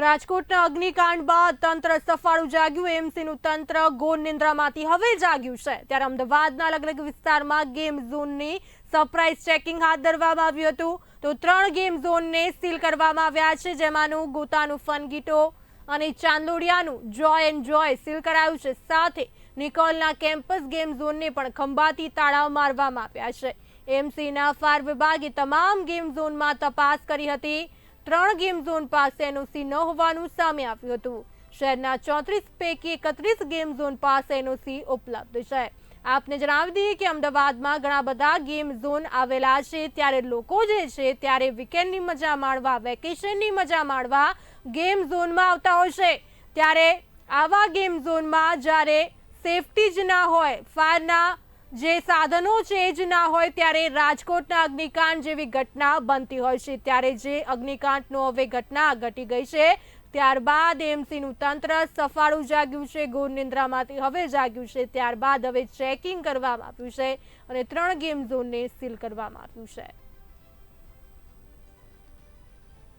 રાજકોટના અગ્નિકાંડ બાદ તંત્ર સફાળું જાગ્યું. એમસીનું તંત્ર ગોળ નિંદ્રામાંથી હવે જાગ્યું છે. ત્યારે અમદાવાદના અલગ અલગ વિસ્તારમાં ગેમ ઝોનની સરપ્રાઇઝ ચેકિંગ હાથ ધરવામાં આવ્યું હતું. તો ત્રણ ગેમ ઝોનને સીલ કરવામાં આવ્યા છે, જેમાંનું ગોતાનું ફનગીટો અને ચાંદોડિયાનું જોય એન્ડ જોય સીલ કરાયું છે. સાથે નિકોલના કેમ્પસ ગેમ ઝોનને પણ ખંભાતી તાળાવ મારવામાં આવ્યા છે. એમસીના ફાયર વિભાગે તમામ ગેમ ઝોનમાં તપાસ કરી હતી. ત્રણ ગેમ ઝોન પાસે એનઓસી ન હોવાનું સામે આવ્યું હતું. શહેરના ચોત્રીસ પૈકી એકત્રીસ ગેમ ઝોન પાસે એનઓસી ઉપલબ્ધ છે. આપને જણાવી દઈએ કે અમદાવાદમાં ઘણા બધા ગેમ ઝોન આવેલા છે. ત્યારે લોકો જે છે ત્યારે વીકેન્ડની મજા માણવા વેકેશનની મજા માણવા ગેમ ઝોનમાં આવતા હોય છે. ત્યારે આવા ગેમ ઝોનમાં જ્યારે સેફટી જ ના હોય ફાયરના જે સાધનો છે જ ના હોય ત્યારે રાજકોટના અગ્નિકાંડ જેવી ઘટના બનતી હોય છે. ત્યારે જે અગ્નિકાંડનો હવે ઘટના ઘટી ગઈ છે, ત્યારબાદ એમસીનું તંત્ર સફાળું જાગ્યું છે ગોર નિંદ્રામાંથી હવે જાગ્યું છે. ત્યારબાદ હવે ચેકિંગ કરવામાં આવ્યું છે અને ત્રણ ગેમ ઝોનને સીલ કરવામાં આવ્યું છે.